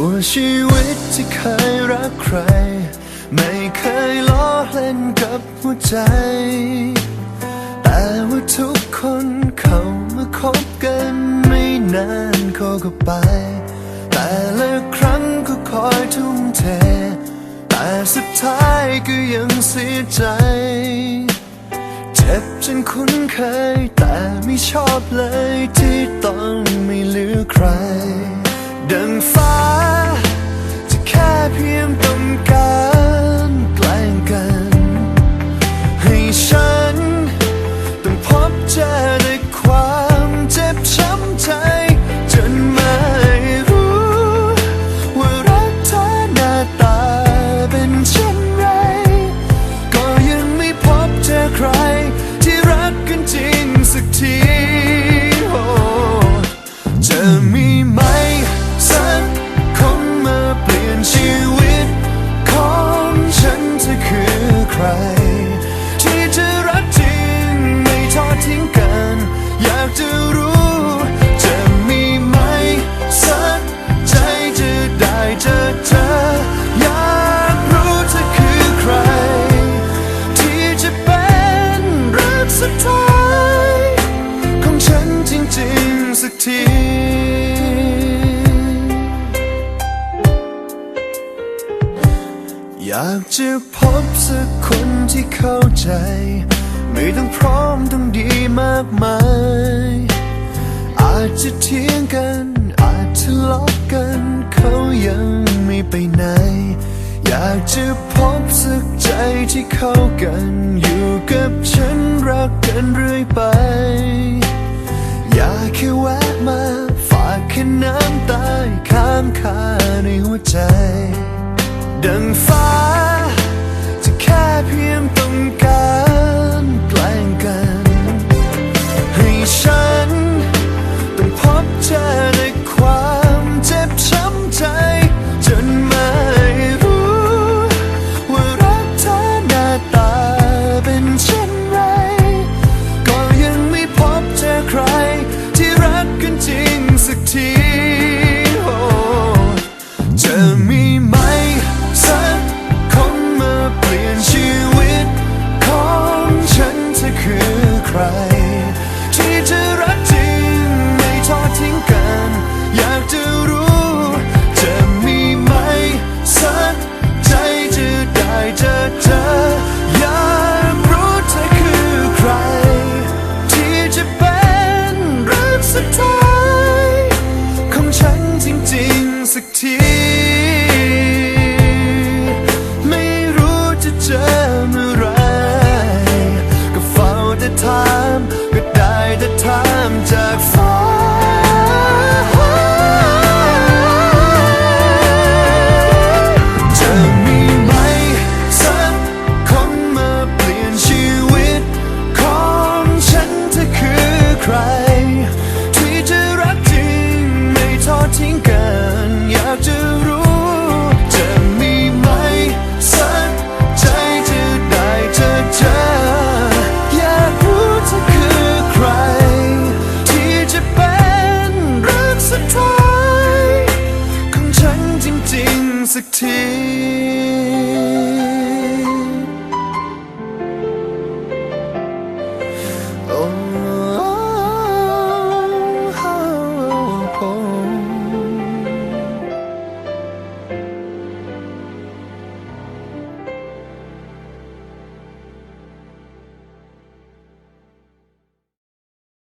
ชั่วชีวิตที่เคยรักใคร ไม่เคยล้อเล่นกับหัวใจ แต่ว่าทุกคนเขามาคบกันไม่นานเขาก็ไป แต่ละครั้งก็คอยทุ่มเท แต่สุดท้ายก็ยังเสียใจเจ็บจนคุ้นเคย แต่ไม่ชอบเลยที่ต้องไม่เหลือใคร ดังฟ้า เพียงต้องการแกล้งกัน ให้ฉันต้องพบเจอ คื อยากจะพบสักคนที่เข้าใจ ไม่ต้องพร้อมต้องดีมากมาย อาจจะเถียงกัน อาจทะเลาะกัน เขายังไม่ไปไหน อยากจะพบสักใจที่เข้ากัน อยู่กับฉันรักกันเรื่อยไป ง สักที ไม่รู้จะเจอเมื่อไร ก็เฝ้าแต่ถามก็ได้แต่ถาม classic tea.